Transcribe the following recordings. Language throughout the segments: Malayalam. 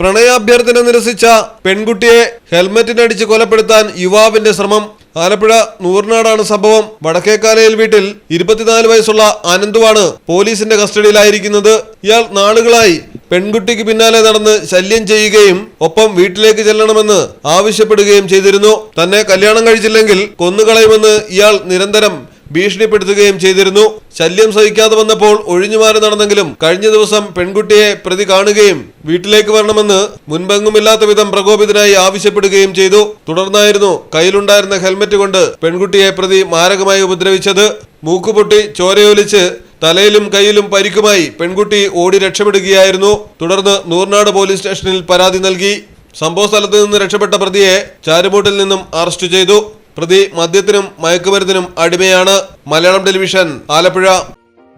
പ്രണയാഭ്യർത്ഥന നിരസിച്ച പെൺകുട്ടിയെ ഹെൽമറ്റിനടിച്ച് കൊലപ്പെടുത്താൻ യുവാവിന്റെ ശ്രമം. ആലപ്പുഴ നൂറിനാടാണ് സംഭവം. വടക്കേക്കാലയിൽ വീട്ടിൽ ഇരുപത്തിനാല് വയസ്സുള്ള അനന്തുവാണ് പോലീസിന്റെ കസ്റ്റഡിയിലായിരിക്കുന്നത്. ഇയാൾ നാളുകളായി പെൺകുട്ടിക്ക് പിന്നാലെ നടന്ന് ശല്യം ചെയ്യുകയും ഒപ്പം വീട്ടിലേക്ക് ചെല്ലണമെന്ന് ആവശ്യപ്പെടുകയും ചെയ്തിരുന്നു. തന്നെ കല്യാണം കഴിച്ചില്ലെങ്കിൽ കൊന്നുകളയുമെന്ന് ഇയാൾ നിരന്തരം ഭീഷണിപ്പെടുത്തുകയും ചെയ്തിരുന്നു. ശല്യം സഹിക്കാതെ വന്നപ്പോൾ ഒഴിഞ്ഞുമാറി നടന്നെങ്കിലും കഴിഞ്ഞ ദിവസം പെൺകുട്ടിയെ പ്രതി കാണുകയും വീട്ടിലേക്ക് വരണമെന്ന് മുൻപെങ്ങുമില്ലാത്ത വിധം പ്രകോപിതനായി ആവശ്യപ്പെടുകയും ചെയ്തു. തുടർന്നായിരുന്നു കയ്യിലുണ്ടായിരുന്ന ഹെൽമറ്റ് കൊണ്ട് പെൺകുട്ടിയെ പ്രതി മാരകമായി ഉപദ്രവിച്ചത്. മൂക്കുപൊട്ടി ചോരയൊലിച്ച് തലയിലും കയ്യിലും പരിക്കുമായി പെൺകുട്ടി ഓടി രക്ഷപ്പെടുകയായിരുന്നു. തുടർന്ന് നൂർനാട് പോലീസ് സ്റ്റേഷനിൽ പരാതി നൽകി. സംഭവ സ്ഥലത്ത് നിന്ന് രക്ഷപ്പെട്ട പ്രതിയെ ചാരുമൂട്ടിൽ നിന്നും അറസ്റ്റ് ചെയ്തു. പ്രതി മദ്യത്തിനും മയക്കുമരുന്നിനും അടിമയാണ് മലയാളം ടെലിവിഷൻ ആലപ്പുഴ.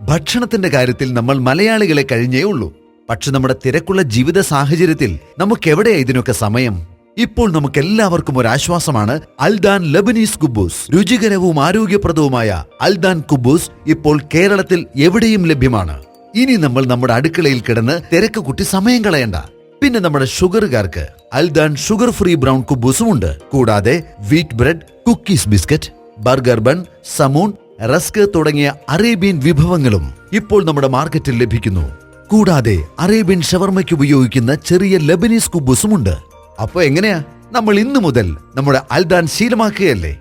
ഭക്ഷണത്തിന്റെ കാര്യത്തിൽ നമ്മൾ മലയാളികളെ കഴിഞ്ഞേ ഉള്ളൂ. പക്ഷെ നമ്മുടെ തിരക്കുള്ള ജീവിത സാഹചര്യത്തിൽ നമുക്കെവിടെയാ ഇതിനൊക്കെ സമയം? ഇപ്പോൾ നമുക്ക് എല്ലാവർക്കും ഒരു ആശ്വാസമാണ് അൽദാൻ ലബനീസ് കുബൂസ്. രുചികരവും ആരോഗ്യപ്രദവുമായ അൽദാൻ കുബൂസ് ഇപ്പോൾ കേരളത്തിൽ എവിടെയും ലഭ്യമാണ്. ഇനി നമ്മൾ നമ്മുടെ അടുക്കളയിൽ കിടന്ന് തിരക്ക് കുട്ടി സമയം കളയണ്ട. പിന്നെ നമ്മുടെ ഷുഗറുകാർക്ക് അൽദാൻ ഷുഗർ ഫ്രീ ബ്രൗൺ കുബൂസും ഉണ്ട്. കൂടാതെ wheat bread cookies biscuit burger bun സമൂൺ rusk തുടങ്ങിയ അറേബ്യൻ വിഭവങ്ങളും ഇപ്പോൾ നമ്മുടെ മാർക്കറ്റിൽ ലഭിക്കുന്നു. കൂടാതെ അറേബ്യൻ ഷവർമയ്ക്ക് ഉപയോഗിക്കുന്ന ചെറിയ ലബനീസ് കുബൂസും ഉണ്ട് അപ്പൊ എങ്ങനെയാ? നമ്മൾ ഇന്നു മുതൽ നമ്മുടെ അൽദാൻ ശീലമാക്കുകയല്ലേ?